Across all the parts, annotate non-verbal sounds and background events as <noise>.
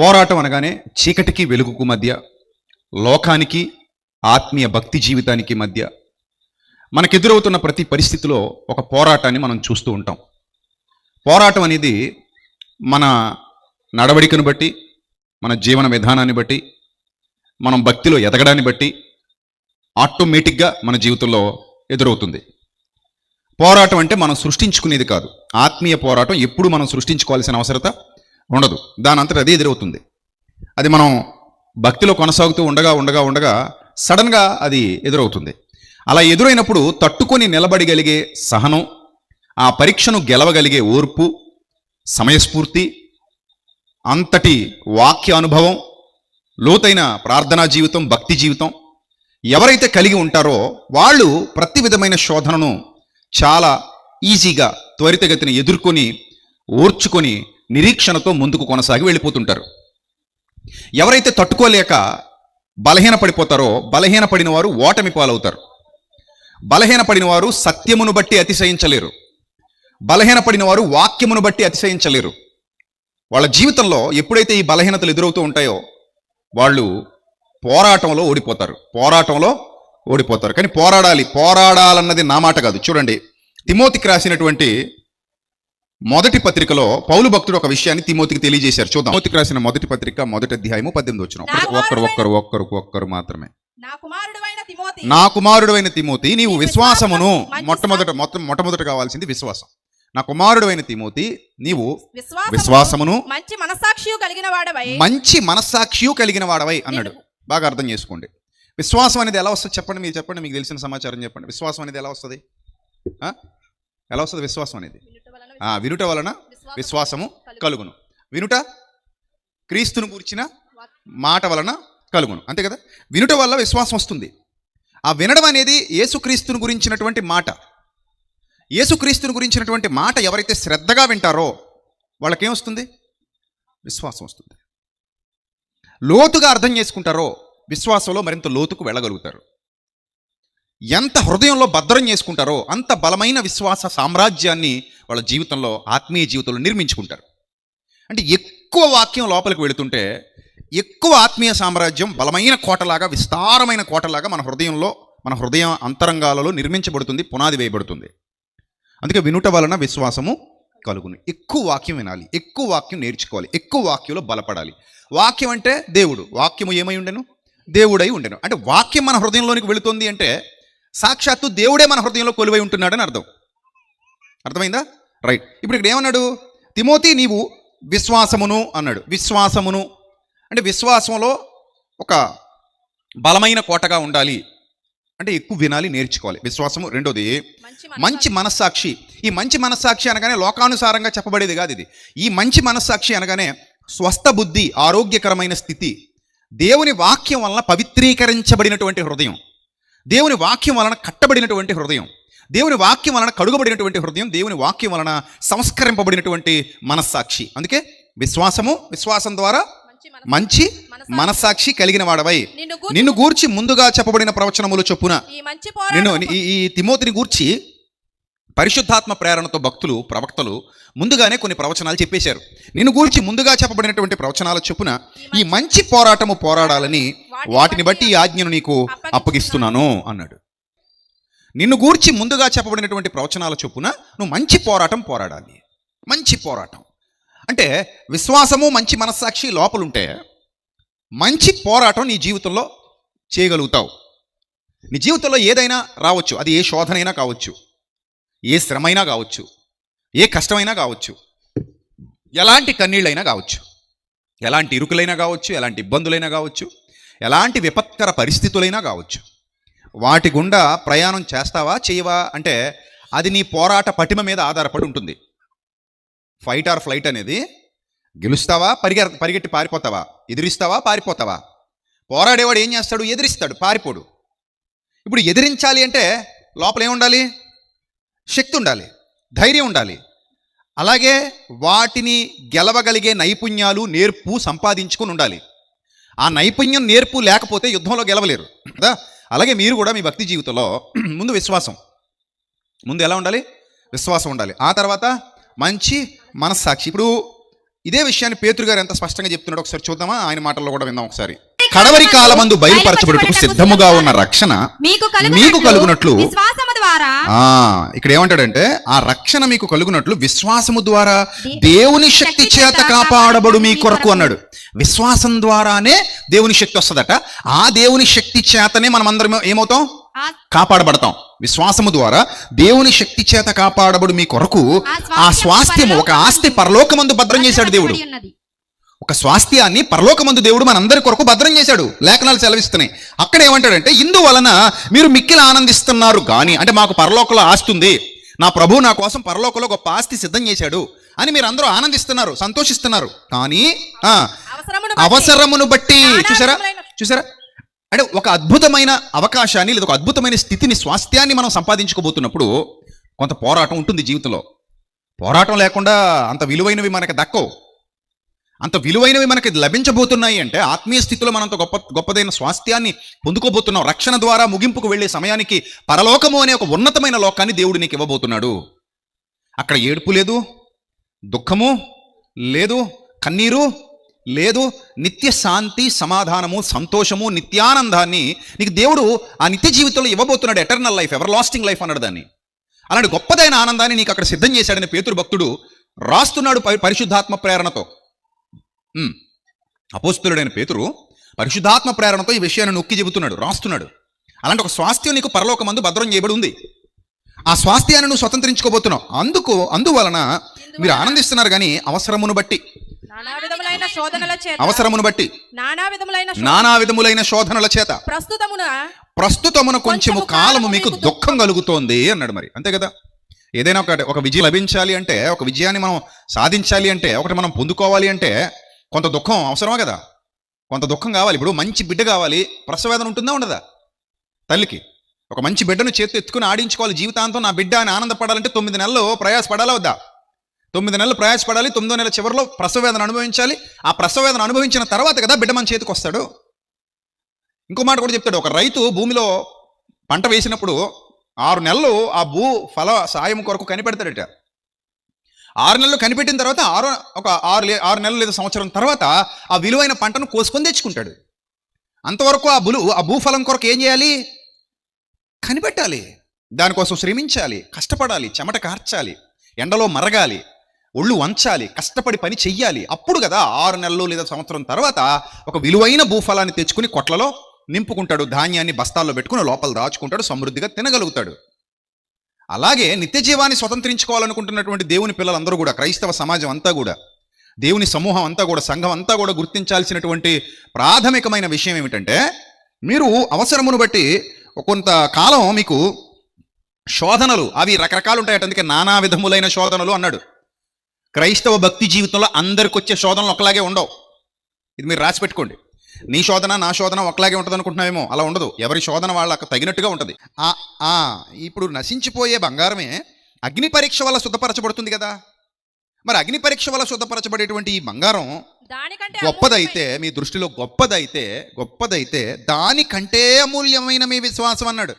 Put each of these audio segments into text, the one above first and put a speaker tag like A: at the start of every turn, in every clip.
A: పోరాటం అనగానే చీకటికి వెలుగుకు మధ్య లోకానికి ఆత్మీయ భక్తి జీవితానికి మధ్య మనకెదురవుతున్న ప్రతి పరిస్థితిలో ఒక పోరాటాన్ని మనం చూస్తూ ఉంటాం. పోరాటం అనేది మన నడవడికను బట్టి మన జీవన విధానాన్ని బట్టి మనం భక్తిలో ఎదగడాన్ని బట్టి ఆటోమేటిక్గా మన జీవితంలో ఎదురవుతుంది. పోరాటం అంటే మనం సృష్టించుకునేది కాదు. ఆత్మీయ పోరాటం ఎప్పుడు మనం సృష్టించుకోవాల్సిన అవసరత ఉండదు. దాని అంతటా అదే ఎదురవుతుంది. అది మనం భక్తిలో కొనసాగుతూ ఉండగా ఉండగా ఉండగా సడన్గా అది ఎదురవుతుంది. అలా ఎదురైనప్పుడు తట్టుకొని నిలబడగలిగే సహనం ఆ పరీక్షను గెలవగలిగే ఓర్పు సమయస్ఫూర్తి అంతటి వాక్య అనుభవం లోతైన ప్రార్థనా జీవితం భక్తి జీవితం ఎవరైతే కలిగి ఉంటారో వాళ్ళు ప్రతి విధమైన శోధనను చాలా ఈజీగా త్వరితగతిని ఎదుర్కొని ఓర్చుకొని నిరీక్షణతో ముందుకు కొనసాగి వెళ్ళిపోతుంటారు. ఎవరైతే తట్టుకోలేక బలహీన పడిపోతారో బలహీన పడిన వారు ఓటమి పాలవుతారు. బలహీన పడిన వారు సత్యమును బట్టి అతిశయించలేరు. బలహీన పడిన వారు వాక్యమును బట్టి అతిశయించలేరు. వాళ్ళ జీవితంలో ఎప్పుడైతే ఈ బలహీనతలు ఎదురవుతూ ఉంటాయో వాళ్ళు పోరాటంలో ఓడిపోతారు. పోరాటంలో ఓడిపోతారు. కానీ పోరాడాలి. పోరాడాలన్నది నా మాట కాదు. చూడండి. తిమోతికి రాసినటువంటి మొదటి పత్రికలో పౌలు భక్తుడు ఒక విషయాన్ని తిమోతికి తెలియజేశారు. చూద్దాం. తిమోతికి రాసిన మొదటి పత్రిక మొదటి అధ్యాయము పద్దెనిమిది వచ్చిన. ఒక్కరు ఒక్కరు ఒక్కరు ఒక్కరు మాత్రమే.
B: నా కుమారుడువైన తిమోతి.
A: నా కుమారుడైన తిమోతి నీవు విశ్వాసమును మొట్టమొదట మొత్తం మొట్టమొదట కావాల్సింది విశ్వాసం. నా కుమారుడైన తిమోతి నీవు
B: విశ్వాసము
A: విశ్వాసమును
B: మంచి మనసాక్షి కలిగిన వాడవై
A: మంచి మనస్సాక్షియు కలిగిన వాడవై అన్నాడు బాగా అర్థం చేసుకోండి. విశ్వాసం అనేది ఎలా వస్తుంది? చెప్పండి మీరు చెప్పండి మీకు తెలిసిన సమాచారం చెప్పండి. విశ్వాసం అనేది ఎలా వస్తుంది? ఎలా వస్తుంది విశ్వాసం అనేది? ఆ, వినుట వలన విశ్వాసము కలుగును. వినుట క్రీస్తును గురించిన మాట వలన కలుగును. అంతే కదా? వినుట వల్ల విశ్వాసం వస్తుంది. ఆ వినడం అనేది యేసుక్రీస్తును గురించినటువంటి మాట. యేసుక్రీస్తును గురించినటువంటి మాట ఎవరైతే శ్రద్ధగా వింటారో వాళ్ళకేమొస్తుంది విశ్వాసం వస్తుంది. లోతుగా అర్థం చేసుకుంటారో విశ్వాసంలో మరింత లోతుకు వెళ్ళగలుగుతారు. ఎంత హృదయంలో భద్రం చేసుకుంటారో అంత బలమైన విశ్వాస సామ్రాజ్యాన్ని వాళ్ళ జీవితంలో ఆత్మీయ జీవితంలో నిర్మించుకుంటారు. అంటే ఎక్కువ వాక్యం లోపలికి వెళుతుంటే ఎక్కువ ఆత్మీయ సామ్రాజ్యం బలమైన కోటలాగా విస్తారమైన కోటలాగా మన హృదయంలో మన హృదయ అంతరంగాలలో నిర్మించబడుతుంది పునాది వేయబడుతుంది. అందుకే వినుట వలన విశ్వాసము కలుగును. ఎక్కువ వాక్యం వినాలి ఎక్కువ వాక్యం నేర్చుకోవాలి ఎక్కువ వాక్యంలో బలపడాలి. వాక్యం అంటే దేవుడు. వాక్యము ఏమై ఉండెను? దేవుడై ఉండెను. అంటే వాక్యం మన హృదయంలోనికి వెళుతుంది అంటే సాక్షాత్తు దేవుడే మన హృదయంలో కొలువై ఉంటున్నాడని అర్థం. అర్థమైందా? రైట్. ఇప్పుడు ఇక్కడ ఏమన్నాడు? తిమోతి నీవు విశ్వాసమును అన్నాడు. విశ్వాసమును. అంటే విశ్వాసంలో ఒక బలమైన కోటగా ఉండాలి. అంటే ఎక్కువ వినాలి నేర్చుకోవాలి. విశ్వాసము రెండోది
B: మంచి
A: మనస్సాక్షి. ఈ మంచి మనస్సాక్షి అనగానే లోకానుసారంగా చెప్పబడేది కాదు ఇది. ఈ మంచి మనస్సాక్షి అనగానే స్వస్థ బుద్ధి ఆరోగ్యకరమైన స్థితి దేవుని వాక్యం వలన పవిత్రీకరించబడినటువంటి హృదయం. దేవుని వాక్యం వలన కట్టబడినటువంటి హృదయం. దేవుని వాక్యం వలన కడుగబడినటువంటి హృదయం దేవుని వాక్యం వలన సంస్కరింపబడినటువంటి మనస్సాక్షి. అందుకే విశ్వాసము విశ్వాసం ద్వారా
B: మంచి మనస్సు-
A: మంచి మనస్సాక్షి. కలిగిన వాడవై.
B: నిన్ను గూర్చి
A: ముందుగా చెప్పబడిన ప్రవచనములు చొప్పున నిన్ను ఈ తిమోతిని గూర్చి పరిశుద్ధాత్మ ప్రేరణతో భక్తులు ప్రవక్తలు ముందుగానే కొన్ని ప్రవచనాలు చెప్పేశారు. నిన్ను గూర్చి ముందుగా చెప్పబడినటువంటి ప్రవచనాల చొప్పున ఈ మంచి పోరాటము పోరాడాలని వాటిని బట్టి ఈ ఆజ్ఞను నీకు అప్పగిస్తున్నాను అన్నాడు. నిన్ను గూర్చి ముందుగా చెప్పబడినటువంటి ప్రవచనాల చొప్పున నువ్వు మంచి పోరాటం పోరాడాలి. మంచి పోరాటం. అంటే విశ్వాసము మంచి మనస్సాక్షి లోపలుంటే మంచి పోరాటం నీ జీవితంలో చేయగలుగుతావు. నీ జీవితంలో ఏదైనా రావచ్చు. అది ఏ శోధనైనా కావచ్చు. ఏ శ్రమైనా కావచ్చు. ఏ కష్టమైనా కావచ్చు. ఎలాంటి కన్నీళ్ళైనా కావచ్చు. ఎలాంటి ఇరుకులైనా కావచ్చు. ఎలాంటి ఇబ్బందులైనా కావచ్చు. ఎలాంటి విపత్కర పరిస్థితులైనా కావచ్చు. వాటి గుండా ప్రయాణం చేస్తావా చేయవా? అంటే అది నీ పోరాట పటిమ మీద ఆధారపడి ఉంటుంది. ఫైట్ ఆర్ ఫ్లైట్ అనేది గెలుస్తావా పరిగె పరిగెట్టి పారిపోతావా ఎదిరిస్తావా పారిపోతావా? పోరాడేవాడు ఏం చేస్తాడు? ఎదిరిస్తాడు పారిపోడు. ఇప్పుడు ఎదిరించాలి అంటే లోపల ఏముండాలి శక్తి ఉండాలి ధైర్యం ఉండాలి. అలాగే వాటిని గెలవగలిగే నైపుణ్యాలు నేర్పు సంపాదించుకొని ఉండాలి. ఆ నైపుణ్యం నేర్పు లేకపోతే యుద్ధంలో గెలవలేరు. కదా? అలాగే మీరు కూడా మీ భక్తి జీవితంలో <clears throat> ముందు విశ్వాసం. ముందు ఎలా ఉండాలి? విశ్వాసం ఉండాలి. ఆ తర్వాత మంచి మనస్సాక్షి. ఇప్పుడు ఇదే విషయాన్ని పేతురు గారు ఎంత స్పష్టంగా చెప్తున్నాడో ఒకసారి చూద్దామా? ఆయన మాటల్లో కూడా విందాం ఒకసారి. కడవరి కాలమందు బయలుపరచబడుటకు సిద్ధముగా ఉన్న రక్షణ
C: మీకు
A: కలుగునట్లు
C: ద్వారా
A: ఇక్కడ ఏమంటాడంటే ఆ రక్షణ మీకు కలుగునట్లు విశ్వాసము ద్వారా దేవుని శక్తి చేత కాపాడబడు మీ కొరకు. అన్నాడు. విశ్వాసం ద్వారానే దేవుని శక్తి వస్తుందట. ఆ దేవుని శక్తి చేతనే మనం అందరం ఏమవుతాం? కాపాడబడతాం. విశ్వాసము ద్వారా దేవుని శక్తి చేత కాపాడబడు మీ కొరకు ఆ స్వాస్థ్యము ఒక ఆస్తి పరలోకమందు భద్రం చేశాడు దేవుడు. ఒక స్వాస్థ్యాన్ని పరలోకమందు దేవుడు మనందరి కొరకు భద్రం చేశాడు. లేఖనాలు సెలవిస్తున్నాయి. అక్కడ ఏమంటాడంటే ఇందువలన మీరు మిక్కిలి ఆనందిస్తున్నారు గాని అంటే మాకు పరలోకంలో ఆస్తి ఉంది. నా ప్రభు నా కోసం పరలోకంలో గొప్ప ఆస్తి సిద్ధం చేశాడు అని మీరు అందరూ ఆనందిస్తున్నారు సంతోషిస్తున్నారు. కానీ
B: అవసరమును
A: బట్టి చూసారా? చూసారా? అంటే ఒక అద్భుతమైన అవకాశాన్ని లేదా ఒక అద్భుతమైన స్థితిని స్వాస్థ్యాన్ని మనం సంపాదించుకోబోతున్నప్పుడు కొంత పోరాటం ఉంటుంది జీవితంలో. పోరాటం లేకుండా అంత విలువైనవి మనకి దక్కవు. అంత విలువైనవి మనకి లభించబోతున్నాయి అంటే ఆత్మీయ స్థితిలో మనంత గొప్ప గొప్పదైన స్వాస్థ్యాన్ని పొందుకోబోతున్నాం. రక్షణ ద్వారా ముగింపుకు వెళ్ళే సమయానికి పరలోకము అనే ఒక ఉన్నతమైన లోకాన్ని దేవుడు నీకు ఇవ్వబోతున్నాడు. అక్కడ ఏడుపు లేదు దుఃఖము లేదు కన్నీరు లేదు నిత్య శాంతి సమాధానము సంతోషము నిత్యానందాన్ని నీకు దేవుడు ఆ నిత్య జీవితంలో ఇవ్వబోతున్నాడు. Eternal life everlasting life అన్నాడు దాన్ని. అలాంటి గొప్పదైన ఆనందాన్ని నీకు అక్కడ సిద్ధం చేశాడని పేతురు భక్తుడు రాస్తున్నాడు పరిశుద్ధాత్మ ప్రేరణతో. అపోస్తులుడైన పేతురు పరిశుద్ధాత్మ ప్రేరణతో ఈ విషయాన్ని నొక్కి చెబుతున్నాడు రాస్తున్నాడు. అలాంటి ఒక స్వాస్థ్యం నీకు పరలోకమందు భద్రం చేయబడి ఉంది. ఆ స్వాస్థ్యాన్ని నువ్వు స్వతంత్రించుకోబోతున్నావు. అందుకు అందువలన మీరు ఆనందిస్తున్నారు కానీ అవసరమును బట్టి. అవసరమును బట్టి.
B: నానా విధములైన
A: శోధనల చేత.
B: ప్రస్తుతమున
A: ప్రస్తుతమున కొంచెము కాలము మీకు దుఃఖం కలుగుతోంది అన్నాడు మరి. అంతే కదా? ఏదైనా ఒక ఒక విజయం లభించాలి అంటే ఒక విజయాన్ని మనం సాధించాలి అంటే ఒకటి మనం పొందుకోవాలి అంటే కొంత దుఃఖం అవసరమా కదా? కొంత దుఃఖం కావాలి. ఇప్పుడు మంచి బిడ్డ కావాలి. ప్రసవేదన ఉంటుందా ఉండదా? తల్లికి ఒక మంచి బిడ్డను చేతి ఎత్తుకుని ఆడించుకోవాలి జీవితాంతం. నా బిడ్డ అని ఆనందపడాలంటే తొమ్మిది నెలలు ప్రయాసపడాలా వద్దా? తొమ్మిది నెలలు ప్రయాసపడాలి. తొమ్మిదో నెల చివరిలో ప్రసవేదన అనుభవించాలి. ఆ ప్రసవేదన అనుభవించిన తర్వాత కదా బిడ్డ మన చేతికి వస్తాడు. ఇంకో మాట కూడా చెప్తాడు. ఒక రైతు భూమిలో పంట వేసినప్పుడు ఆరు నెలలు ఆ భూ ఫల సాయం కొరకు కనిపెడతాడట. ఆరు నెలలు కనిపెట్టిన తర్వాత ఆరు ఒక ఆరు ఆరు నెలలు లేదా సంవత్సరం తర్వాత ఆ విలువైన పంటను కోసుకొని తెచ్చుకుంటాడు. అంతవరకు ఆ బులు ఆ భూఫలం కొరకు ఏం చేయాలి? కనిపెట్టాలి. దానికోసం శ్రమించాలి కష్టపడాలి చెమట కార్చాలి ఎండలో మరగాలి ఒళ్ళు వంచాలి కష్టపడి పని చెయ్యాలి. అప్పుడు కదా ఆరు నెలలు లేదా సంవత్సరం తర్వాత ఒక విలువైన భూఫలాన్ని తెచ్చుకుని కొట్లలో నింపుకుంటాడు ధాన్యాన్ని బస్తాల్లో పెట్టుకుని లోపల దాచుకుంటాడు సమృద్ధిగా తినగలుగుతాడు. అలాగే నిత్యజీవాన్ని స్వతంత్రించుకోవాలనుకుంటున్నటువంటి దేవుని పిల్లలందరూ కూడా క్రైస్తవ సమాజం అంతా కూడా దేవుని సమూహం అంతా కూడా సంఘం అంతా కూడా గుర్తించాల్సినటువంటి ప్రాథమికమైన విషయం ఏమిటంటే మీరు అవసరమును బట్టి కొంత కాలం మీకు శోధనలు అవి రకరకాలు ఉంటాయట అందుకే నానా విధములైన శోధనలు అన్నాడు. క్రైస్తవ భక్తి జీవితంలో అందరికి వచ్చే శోధనలు ఒకలాగే ఉండవు. ఇది మీరు రాసి పెట్టుకోండి. నీ శోధన నా శోధన ఒకలాగే ఉంటుంది అనుకుంటున్నావేమో అలా ఉండదు. ఎవరి శోధన వాళ్ళకు తగినట్టుగా ఉంటుంది. ఆ, ఆ, ఇప్పుడు నశించిపోయే బంగారమే అగ్ని పరీక్ష వల్ల శుద్ధపరచబడుతుంది కదా. మరి అగ్ని పరీక్ష వల్ల శుద్ధపరచబడేటువంటి ఈ బంగారం
B: దానికంటే
A: గొప్పదైతే మీ దృష్టిలో గొప్పదైతే గొప్పదైతే దానికంటే అమూల్యమైన మీ విశ్వాసం అన్నాడు.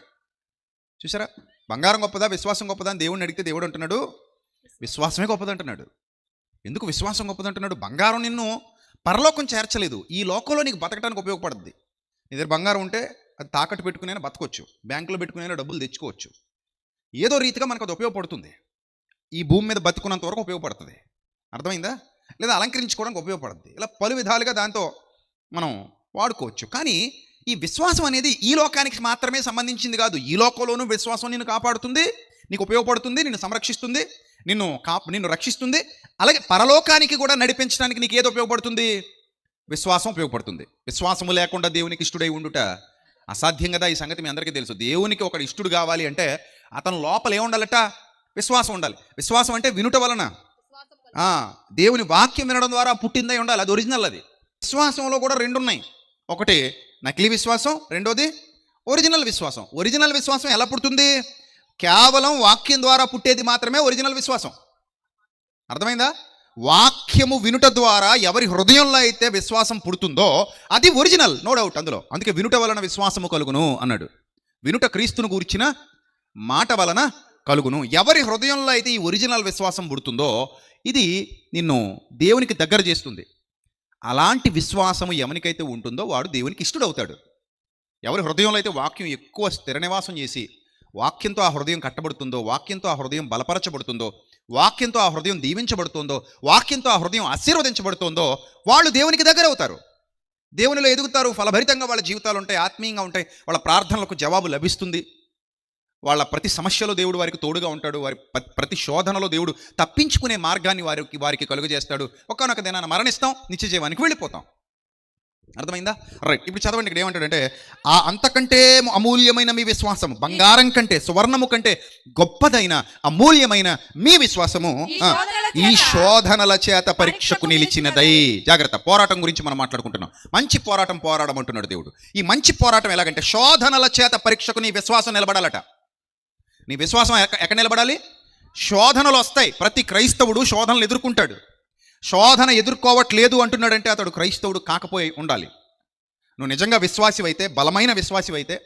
A: చూసారా బంగారం గొప్పదా విశ్వాసం గొప్పదా అని దేవుడిని అడిగితే దేవుడు అంటున్నాడు విశ్వాసమే గొప్పదంటున్నాడు. ఎందుకు విశ్వాసం గొప్పదంటున్నాడు? బంగారం నిన్ను పరలోకం చేర్చలేదు. ఈ లోకంలో నీకు బతకడానికి ఉపయోగపడుద్ది. నీ దగ్గర బంగారం ఉంటే అది తాకట్టు పెట్టుకునైనా బతకొచ్చు. బ్యాంకులో పెట్టుకునైనా డబ్బులు తెచ్చుకోవచ్చు. ఏదో రీతిగా మనకు అది ఉపయోగపడుతుంది. ఈ భూమి మీద బతుకున్నంత వరకు ఉపయోగపడుతుంది. అర్థమైందా? లేదా అలంకరించుకోవడానికి ఉపయోగపడుతుంది ఇలా పలు విధాలుగా దాంతో మనం వాడుకోవచ్చు. కానీ ఈ విశ్వాసం అనేది ఈ లోకానికి మాత్రమే సంబంధించింది కాదు. ఈ లోకంలోనూ విశ్వాసం నేను కాపాడుతుంది నీకు ఉపయోగపడుతుంది నిన్ను సంరక్షిస్తుంది. నిన్ను కా నిన్ను రక్షిస్తుంది. అలాగే పరలోకానికి కూడా నడిపించడానికి నీకు ఏది ఉపయోగపడుతుంది? విశ్వాసం ఉపయోగపడుతుంది. విశ్వాసము లేకుండా దేవునికి ఇష్టడై ఉండుట అసాధ్యం కదా? ఈ సంగతి మీ అందరికీ తెలుసు. దేవునికి ఒకడు ఇష్టడు కావాలి అంటే అతను లోపల ఏముండాలట విశ్వాసం ఉండాలి. విశ్వాసం అంటే వినుట వలన. దేవుని వాక్యం వినడం ద్వారా పుట్టిందై ఉండాలి. అది ఒరిజినల్ అది. విశ్వాసంలో కూడా రెండు ఉన్నాయి. ఒకటి నకిలీ విశ్వాసం రెండోది ఒరిజినల్ విశ్వాసం. ఒరిజినల్ విశ్వాసం ఎలా పుడుతుంది? కేవలం వాక్యం ద్వారా పుట్టేది మాత్రమే ఒరిజినల్ విశ్వాసం. అర్థమైందా? వాక్యము వినుట ద్వారా ఎవరి హృదయంలో అయితే విశ్వాసం పుడుతుందో అది ఒరిజినల్ నో డౌట్ అందులో. అందుకే వినుట వలన విశ్వాసము కలుగును అన్నాడు. వినుట క్రీస్తును గూర్చిన మాట వలన కలుగును. ఎవరి హృదయంలో అయితే ఈ ఒరిజినల్ విశ్వాసం పుడుతుందో ఇది నిన్ను దేవునికి దగ్గర చేస్తుంది. అలాంటి విశ్వాసము ఎవరికైతే ఉంటుందో వాడు దేవునికి ఇష్టడవుతాడు. ఎవరి హృదయంలో అయితే వాక్యం ఎక్కువ స్థిర నివాసం చేసి వాక్యంతో ఆ హృదయం కట్టబడుతుందో వాక్యంతో ఆ హృదయం బలపరచబడుతుందో వాక్యంతో ఆ హృదయం దీవించబడుతుందో వాక్యంతో ఆ హృదయం ఆశీర్వదించబడుతుందో వాళ్ళు దేవునికి దగ్గర అవుతారు దేవునిలో ఎదుగుతారు ఫలభరితంగా వాళ్ళ జీవితాలు ఉంటాయి ఆత్మీయంగా ఉంటాయి వాళ్ళ ప్రార్థనలకు జవాబు లభిస్తుంది. వాళ్ళ ప్రతి సమస్యలో దేవుడు వారికి తోడుగా ఉంటాడు వారి ప్రతి శోధనలో దేవుడు తప్పించుకునే మార్గాన్ని వారికి వారికి కలుగజేస్తాడు. ఒకనొక దినాన మరణిస్తాం నిత్య జీవానికి వెళ్ళిపోతాం. అర్థమైందా? రైట్ ఇప్పుడు చదవండి ఇక్కడ ఏమంటాడంటే ఆ అంతకంటే అమూల్యమైన మీ విశ్వాసము బంగారం కంటే సువర్ణము కంటే గొప్పదైన అమూల్యమైన మీ విశ్వాసము
B: ఈ శోధనల చేత
A: పరీక్షకు నిలిచినదై. జాగ్రత్త పోరాటం గురించి మనం మాట్లాడుకుంటున్నాం. మంచి పోరాటం పోరాడడం అంటున్నాడు దేవుడు. ఈ మంచి పోరాటం ఎలాగంటే శోధనల చేత పరీక్షకు నీ విశ్వాసం నిలబడాలట. నీ విశ్వాసం ఎక్క ఎక్కడ నిలబడాలి? శోధనలు వస్తాయి. ప్రతి క్రైస్తవుడు శోధనలు ఎదుర్కొంటాడు. శోధన ఎదుర్కోవట్లేదు అంటున్నాడంటే అతడు క్రైస్తవుడు కాకపోయి ఉండాలి. నువ్వు నిజంగా విశ్వాసివైతే బలమైన విశ్వాసివైతే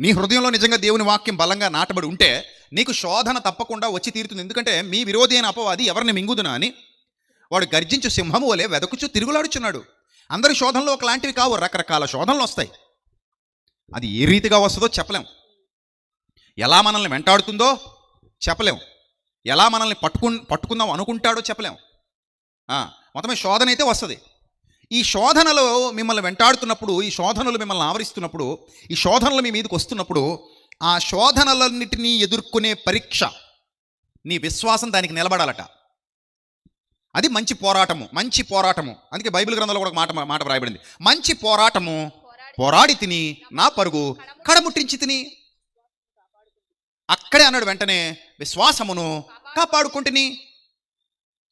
A: నీ హృదయంలో నిజంగా దేవుని వాక్యం బలంగా నాటబడి ఉంటే నీకు శోధన తప్పకుండా వచ్చి తీరుతుంది. ఎందుకంటే మీ విరోధి అయిన అపవాది ఎవరిని మింగుదునా అని? వాడు గర్జించు సింహము వలె వెదకుచు తిరుగులాడుచున్నాడు. అందరి శోధనలు ఒకలాంటివి కావు రకరకాల శోధనలు వస్తాయి. అది ఏ రీతిగా వస్తుందో చెప్పలేం. ఎలా మనల్ని వెంటాడుతుందో చెప్పలేం. ఎలా మనల్ని పట్టుకు పట్టుకుందాం అనుకుంటాడో చెప్పలేం. మొత్తమే శోధన అయితే వస్తుంది. ఈ శోధనలో మిమ్మల్ని వెంటాడుతున్నప్పుడు ఈ శోధనలు మిమ్మల్ని ఆవరిస్తున్నప్పుడు ఈ శోధనలు మీ మీదకి వస్తున్నప్పుడు ఆ శోధనలన్నిటినీ ఎదుర్కొనే పరీక్ష నీ విశ్వాసం దానికి నిలబడాలట. అది మంచి పోరాటము మంచి పోరాటము. అందుకే బైబిల్ గ్రంథంలో కూడా మాట మాట వ్రాయబడింది. మంచి పోరాటము పోరాడి తిని నా పరుగు కడముట్టించి తిని అక్కడే అన్నాడు వెంటనే విశ్వాసమును కాపాడుకుంటుని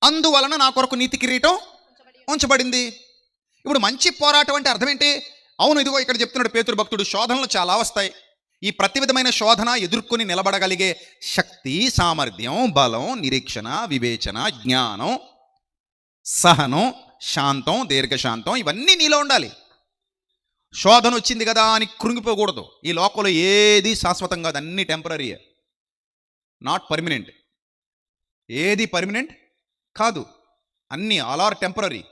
A: అందువలన నా కొరకు నీతి కిరీటం ఉంచబడింది. ఇప్పుడు మంచి పోరాటం అంటే అర్థం ఏంటి అవును ఇదిగో ఇక్కడ చెప్తున్నాడు పేతురు భక్తుడు శోధనలు చాలా వస్తాయి. ఈ ప్రతి విధమైన శోధన ఎదుర్కొని నిలబడగలిగే శక్తి సామర్థ్యం బలం నిరీక్షణ వివేచన జ్ఞానం సహనం శాంతం దీర్ఘశాంతం ఇవన్నీ నీలో ఉండాలి. శోధన వచ్చింది కదా అని కృంగిపోకూడదు. ఈ లోకంలో ఏది శాశ్వతం కాదు అన్ని టెంపరీయే. Not permanent. ఏది పర్మనెంట్? కాదు అన్నీ ఆల్ ఆర్ టెంపరీ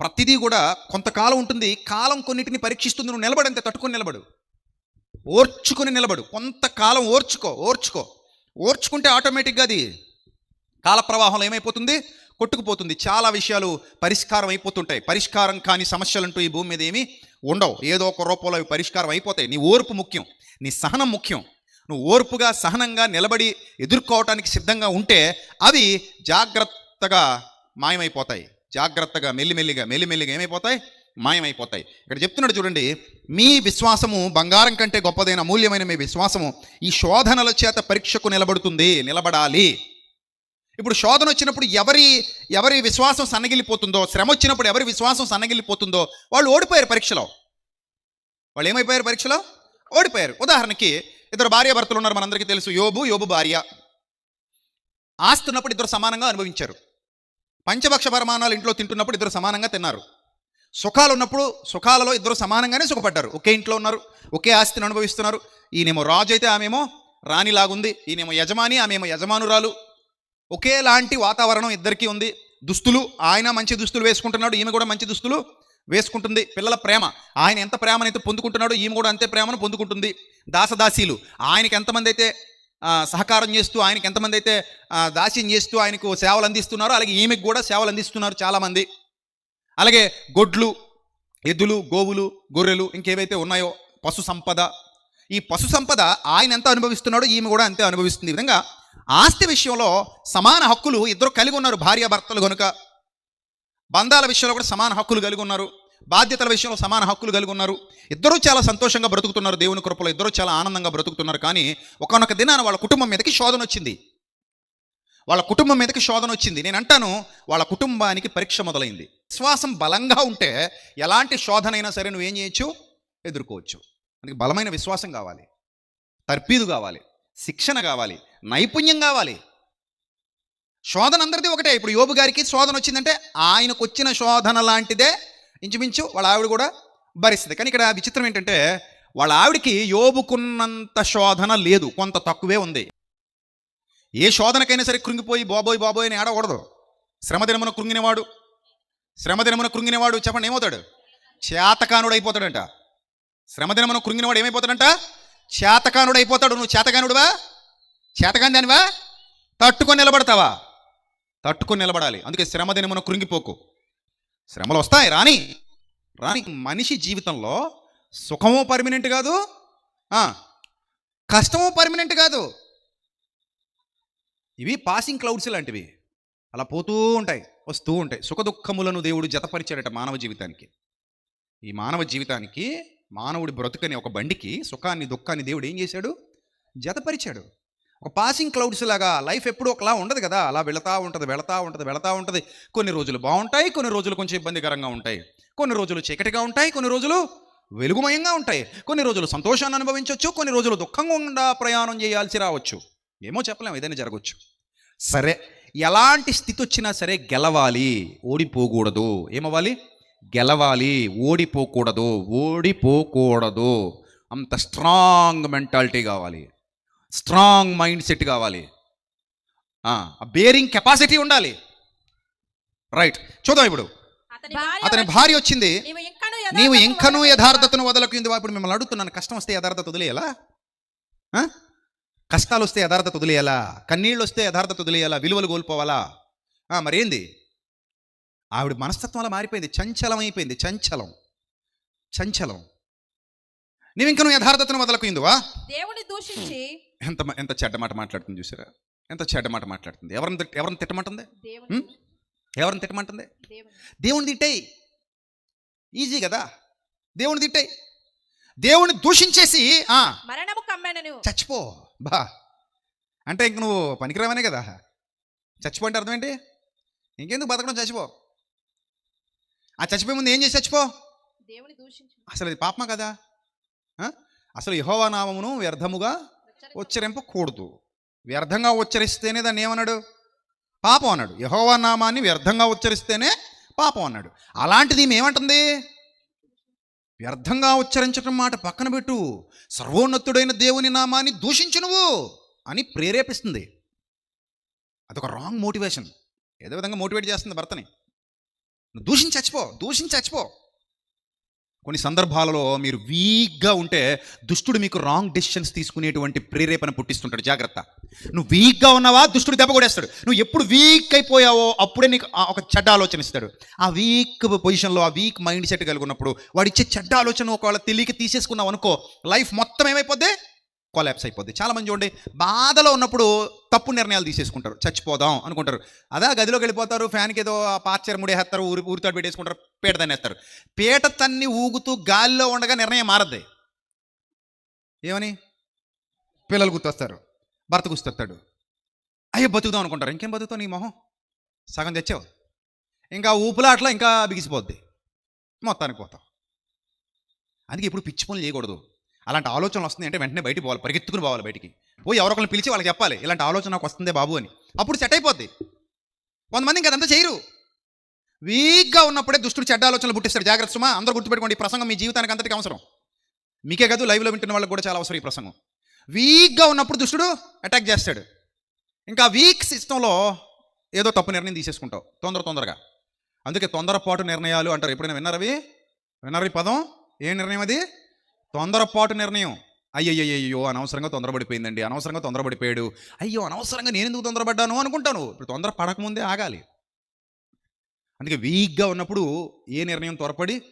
A: ప్రతిదీ కూడా కొంతకాలం ఉంటుంది కాలం కొన్నిటిని పరీక్షిస్తుంది నువ్వు నిలబడంతే తట్టుకొని నిలబడు. ఓర్చుకొని నిలబడు కొంతకాలం ఓర్చుకో ఓర్చుకో. ఓర్చుకుంటే ఆటోమేటిక్గా అది కాల ప్రవాహంలో ఏమైపోతుంది? కొట్టుకుపోతుంది. చాలా విషయాలు పరిష్కారం అయిపోతుంటాయి. పరిష్కారం కాని సమస్యలంటూ ఈ భూమి మీద ఏమీ ఉండవు. ఏదో ఒక రూపంలో అవి పరిష్కారం అయిపోతాయి. నీ ఓర్పు ముఖ్యం నీ సహనం ముఖ్యం. నువ్వు ఓర్పుగా సహనంగా నిలబడి ఎదుర్కోవటానికి సిద్ధంగా ఉంటే అవి జాగ్రత్తగా మాయమైపోతాయి. జాగ్రత్తగా మెల్లిమెల్లిగా మెల్లిమెల్లిగా ఏమైపోతాయి? మాయమైపోతాయి. ఇక్కడ చెప్తున్నాడు చూడండి మీ విశ్వాసము బంగారం కంటే గొప్పదైన అమూల్యమైన మీ విశ్వాసము ఈ శోధనల చేత పరీక్షకు నిలబడుతుంది నిలబడాలి. ఇప్పుడు శోధన వచ్చినప్పుడు ఎవరి ఎవరి విశ్వాసం సన్నగిలిపోతుందో శ్రమ వచ్చినప్పుడు ఎవరి విశ్వాసం సన్నగిలిపోతుందో వాళ్ళు ఓడిపోయారు పరీక్షలో. వాళ్ళు ఏమైపోయారు పరీక్షలో? ఓడిపోయారు. ఉదాహరణకి ఇద్దరు భార్య భర్తలు ఉన్నారు మనందరికీ తెలుసు. యోబు యోబు భార్య. ఆస్తున్నప్పుడు ఇద్దరు సమానంగా అనుభవించారు. పంచభక్ష పరమాణాలు ఇంట్లో తింటున్నప్పుడు ఇద్దరు సమానంగా తిన్నారు. సుఖాలు ఉన్నప్పుడు సుఖాలలో ఇద్దరు సమానంగానే సుఖపడ్డారు. ఒకే ఇంట్లో ఉన్నారు ఒకే ఆస్తిని అనుభవిస్తున్నారు. ఈయనేమో రాజు అయితే ఆమెమో రాణిలాగుంది. ఈయనేమో యజమాని ఆమెమో యజమానురాలు. ఒకేలాంటి వాతావరణం ఇద్దరికీ ఉంది. దుస్తులు ఆయన మంచి దుస్తులు వేసుకుంటున్నాడు ఈమె కూడా మంచి దుస్తులు వేసుకుంటుంది. పిల్లల ప్రేమ. ఆయన ఎంత ప్రేమనైతే పొందుకుంటున్నాడో ఈమె కూడా అంతే ప్రేమను పొందుకుంటుంది. దాసదాసీలు. ఆయనకి ఎంతమంది అయితే సహకారం చేస్తూ ఆయనకి ఎంతమంది అయితే దాస్యం చేస్తూ ఆయనకు సేవలు అందిస్తున్నారో అలాగే ఈమెకు కూడా సేవలు అందిస్తున్నారు చాలామంది. అలాగే గొడ్లు ఎద్దులు గోవులు గొర్రెలు ఇంకేవైతే ఉన్నాయో పశు సంపద. ఈ పశు సంపద ఆయన ఎంత అనుభవిస్తున్నాడో ఈమె కూడా అంతే అనుభవిస్తుంది. ఈ విధంగా ఆస్తి విషయంలో సమాన హక్కులు ఇద్దరు కలిగి ఉన్నారు భార్యాభర్తలు కనుక బంధాల విషయంలో కూడా సమాన హక్కులు కలిగి ఉన్నారు. బాధ్యతల విషయంలో సమాన హక్కులు కలిగి ఉన్నారు. ఇద్దరూ చాలా సంతోషంగా బ్రతుకుతున్నారు. దేవుని కృపలో ఇద్దరూ చాలా ఆనందంగా బ్రతుకుతున్నారు. కానీ ఒకనొక దినాన వాళ్ళ కుటుంబం మీదకి శోధన వచ్చింది. వాళ్ళ కుటుంబం మీదకి శోధన వచ్చింది. నేను అంటాను వాళ్ళ కుటుంబానికి పరీక్ష మొదలైంది. విశ్వాసం బలంగా ఉంటే ఎలాంటి శోధన అయినా సరే నువ్వేం చేయొచ్చు? ఎదుర్కోవచ్చు. అందుకే బలమైన విశ్వాసం కావాలి. తర్పీదు కావాలి. శిక్షణ కావాలి. నైపుణ్యం కావాలి. శోధన అందరిది ఒకటే. ఇప్పుడు యోబు గారికి శోధన వచ్చిందంటే ఆయనకు వచ్చిన శోధన లాంటిదే ఇంచుమించు వాళ్ళ ఆవిడ కూడా భరిస్తుంది. కానీ ఇక్కడ విచిత్రం ఏంటంటే వాళ్ళ ఆవిడికి యోబుకున్నంత శోధన లేదు. కొంత తక్కువే ఉంది. ఏ శోధనకైనా సరే కృంగిపోయి బాబోయ్ బాబోయ్ అని ఆడకూడదు. శ్రమదినమున కృంగినవాడు. శ్రమదినమున కృంగినవాడు చెప్పండి ఏమవుతాడు? చేతకానుడు అయిపోతాడంట శ్రమ కృంగినవాడు ఏమైపోతాడంట? చేతకానుడు అయిపోతాడు నువ్వు చేతకానుడువా? చేతకాని దానివా తట్టుకొని నిలబడతావా? తట్టుకొని నిలబడాలి. అందుకే శ్రమదినమున కృంగిపోకు. శ్రమలు వస్తాయి రాని రాని మనిషి జీవితంలో సుఖము పర్మనెంట్ కాదు. కష్టము పర్మనెంట్ కాదు. ఇవి పాసింగ్ క్లౌడ్స్ లాంటివి. అలా పోతూ ఉంటాయి వస్తూ ఉంటాయి. సుఖ దుఃఖములను దేవుడు జతపరిచాడట మానవ జీవితానికి. ఈ మానవ జీవితానికి మానవుడి బ్రతుకని ఒక బండికి సుఖాన్ని దుఃఖాన్ని దేవుడు ఏం చేశాడు? జతపరిచాడు. ఒక పాసింగ్ క్లౌడ్స్ లాగా లైఫ్ ఎప్పుడూ ఒకలా ఉండదు కదా. అలా వెళతా ఉంటుంది వెళతా ఉంటుంది వెళతా ఉంటుంది. కొన్ని రోజులు బాగుంటాయి కొన్ని రోజులు కొంచెం ఇబ్బందికరంగా ఉంటాయి. కొన్ని రోజులు చీకటిగా ఉంటాయి కొన్ని రోజులు వెలుగుమయంగా ఉంటాయి. కొన్ని రోజులు సంతోషాన్ని అనుభవించవచ్చు కొన్ని రోజులు దుఃఖంగా ప్రయాణం చేయాల్సి రావచ్చు. ఏమో చెప్పలేము ఏదైనా జరగవచ్చు సరే ఎలాంటి స్థితి వచ్చినా సరే గెలవాలి ఓడిపోకూడదు. ఏమవ్వాలి? గెలవాలి ఓడిపోకూడదు ఓడిపోకూడదు. అంత స్ట్రాంగ్ మెంటాలిటీ కావాలి. స్ట్రాంగ్ మైండ్ సెట్ కావాలి. బేరింగ్ కెపాసిటీ ఉండాలి. రైట్. చూద్దాం ఇప్పుడు.
B: అతని భార్య
A: వచ్చింది.
B: నీవు ఇంకను యథార్థతను
A: యథార్థతను వదలకుంది ఇప్పుడు మిమ్మల్ని అడుగుతున్నాను. కష్టం వస్తే యథార్థత వదిలేయాలా? కష్టాలు వస్తే యథార్థత వదిలేయాలా? కన్నీళ్ళు వస్తే యథార్థత వదిలేయాలా? విలువలు కోల్పోవాలా? మరేంది? ఆవిడ మనస్తత్వం అలా మారిపోయింది. చంచలం అయిపోయింది. చంచలం. చంచలం. నీవు ఇంకనూ యథార్థతను వదలకుందువా
B: దేవుని దూషించి
A: ఎంత ఎంత చెడ్డ మాట మాట్లాడుతుంది చూసారా? ఎంత చెడ్డ మాట మాట్లాడుతుంది? ఎవరిని ఎవరిని తిట్టమంటుంది? ఎవరిని తిట్టమంటుంది?
B: దేవుని.
A: తిట్టేయి. ఈజీ కదా? దేవుని తిట్టేయి. దేవుని దూషించేసి
B: మరణము
A: చచ్చిపో. బా. అంటే ఇంక నువ్వు పనికిరావనే కదా? చచ్చిపో అంటే అర్థం ఏంటి? ఇంకెందుకు బతకడం చచ్చిపో? ఆ చచ్చిపోయే ముందు ఏం చేసి చచ్చిపో?
B: దేవుని దూషించి.
A: అసలు ఇది పాపమా కదా? అసలు యహోవా నామమును వ్యర్థముగా ఉచ్చరింపకూడదు. వ్యర్థంగా ఉచ్చరిస్తేనే దాన్ని ఏమన్నాడు? పాపం అన్నాడు. యహోవా నామాన్ని వ్యర్థంగా ఉచ్చరిస్తేనే పాపం అన్నాడు. అలాంటిది ఏమంటుంది వ్యర్థంగా ఉచ్చరించటం మాట పక్కన పెట్టు. సర్వోన్నతుడైన దేవుని నామాన్ని దూషించు నువ్వు అని ప్రేరేపిస్తుంది. అదొక రాంగ్ మోటివేషన్. ఏదో విధంగా మోటివేట్ చేస్తుంది భర్తని. నువ్వు దూషించి చచ్చిపో దూషించి చచ్చిపో. కొన్ని సందర్భాలలో మీరు వీక్గా ఉంటే దుష్టుడు మీకు రాంగ్ డెసిషన్స్ తీసుకునేటువంటి ప్రేరేపణ పుట్టిస్తుంటాడు. జాగ్రత్త. నువ్వు వీక్గా ఉన్నావా? దుష్టుడు దెబ్బ కొడేస్తాడు నువ్వు ఎప్పుడు వీక్ అయిపోయావో అప్పుడే నీకు ఒక చెడ్డ ఆలోచన ఇస్తాడు. ఆ వీక్ పొజిషన్లో ఆ వీక్ మైండ్ సెట్ కలిగి ఉన్నప్పుడు వాడు ఇచ్చే చెడ్డ ఆలోచన ఒకవేళ తెలియక తీసేసుకున్నావు అనుకో లైఫ్ మొత్తం ఏమైపోద్ది? కొలాప్స్ అయిపోద్ది. చాలామంది చూడండి బాధలో ఉన్నప్పుడు తప్పు నిర్ణయాలు తీసేసుకుంటారు. చచ్చిపోదాం అనుకుంటారు. అదే గదిలోకి వెళ్ళిపోతారు ఫ్యాన్కి ఏదో ఆ ముడేస్తారు ఊరి ఊరితో పెట్టేసుకుంటారు పీట తన్నేస్తారు. పీట తన్ని ఊగుతూ గాలిలో ఉండగా నిర్ణయం మారద్ది. ఏమని? పిల్లలు గుర్తొస్తారు భర్త గుర్తొస్తాడు. అయ్యో బతుకుదాం అనుకుంటారు. ఇంకేం బతుకుతావు నీ మొహం? సగం తెచ్చావు. ఇంకా ఊపులాట్లో ఇంకా బిగిసిపోద్ది. మొత్తానికి పోతావు. అందుకే ఇప్పుడు పిచ్చి పనులు చేయకూడదు. అలాంటి ఆలోచనలు వస్తుంది అంటే వెంటనే బయటికి పోవాలి పరిగెత్తుకుని పోవాలి బయటికి. పోయి ఎవరొకరిని పిలిచి వాళ్ళకి చెప్పాలి ఇలాంటి ఆలోచన నాకు వస్తుందే బాబు అని. అప్పుడు సెట్ అయిపోద్ది. కొంతమంది ఇంకా అదంతా చేయరు. వీక్గా ఉన్నప్పుడే దుష్టుడు చెడ్డ ఆలోచనలు పుట్టిస్తాడు. జాగ్రత్త సుమా అందరూ గుర్తుపెట్టుకోండి ఈ ప్రసంగం మీ జీవితానికి అంతటికి అవసరం. మీకే కాదు లైవ్లో వింటున్న వాళ్ళకి కూడా చాలా అవసరం ఈ ప్రసంగం. వీక్గా ఉన్నప్పుడు దుష్టుడు అటాక్ చేస్తాడు. ఇంకా వీక్ సిస్టంలో ఏదో తప్పు నిర్ణయం తీసేసుకుంటావు తొందర తొందరగా. అందుకే తొందరపాటు నిర్ణయాలు అంటారు. ఎప్పుడైనా విన్నారవి విన్నారవి పదం? ఏ నిర్ణయం అది? తొందరపాటు నిర్ణయం. అయ్యయ్యో అనవసరంగా తొందరపడిపోయిందండి అనవసరంగా తొందరపడిపోయాడు. అయ్యో అనవసరంగా నేను ఎందుకు తొందరపడ్డాను అనుకుంటాను. ఇప్పుడు తొందర పడకముందే ఆగాలి. అందుకే వీక్గా ఉన్నప్పుడు ఏ నిర్ణయం త్వరపడి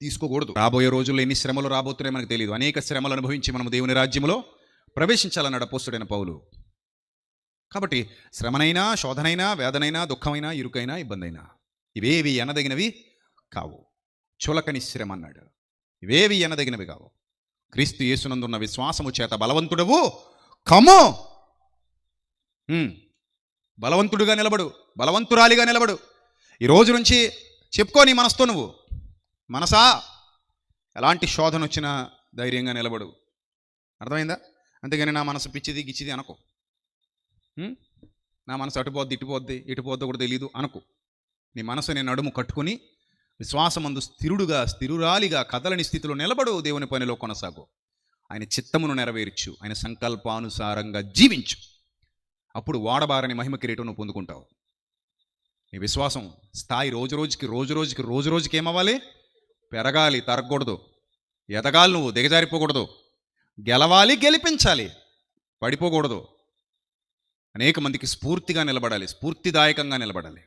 A: తీసుకోకూడదు. రాబోయే రోజుల్లో ఎన్ని శ్రమలు రాబోతున్నాయి మనకు తెలియదు అనేక శ్రమలు అనుభవించి మనం దేవుని రాజ్యంలో ప్రవేశించాలన్నాడు అపోస్తుడైన పౌలు. కాబట్టి శ్రమనైనా శోధనైనా వేదనైనా దుఃఖమైనా ఇరుకైనా ఇబ్బందైనా ఇవేవి ఎనదగినవి కావు. చులకని శ్రమ అన్నాడు ఇవేవి ఎనదగినవి కావు. క్రీస్తు యేసునందున్న విశ్వాసము చేత బలవంతుడవు. కము! బలవంతుడుగా నిలబడు. బలవంతురాలిగా నిలబడు. ఈ రోజు నుంచి చెప్పుకో నీ మనసుతో నువ్వు. మనసా? ఎలాంటి శోధన వచ్చినా ధైర్యంగా నిలబడు. అర్థమైందా? అంతేగాని నా మనసు పిచ్చిది గిచ్చిది అనుకో. నా మనసు అటుపోద్ది ఇటుపోద్ది ఇటుపోద్ది కూడా తెలియదు అనుకో. నీ మనసు నేను నడుము కట్టుకుని విశ్వాసమందు స్థిరుడుగా స్థిరురాలిగా కదలని స్థితిలో నిలబడు దేవుని పనిలో కొనసాగు. ఆయన చిత్తమును నెరవేర్చు. ఆయన సంకల్పానుసారంగా జీవించు. అప్పుడు వాడబారని మహిమ కిరీటం నువ్వు పొందుకుంటావు. నీ విశ్వాసం స్థాయి రోజు రోజుకి రోజు రోజుకి రోజు రోజుకి ఏమవ్వాలి? పెరగాలి తరగకూడదు. ఎదగాలి నువ్వు దిగజారిపోకూడదు. గెలవాలి గెలిపించాలి. పడిపోకూడదు. అనేక మందికి స్ఫూర్తిగా నిలబడాలి స్ఫూర్తిదాయకంగా నిలబడాలి.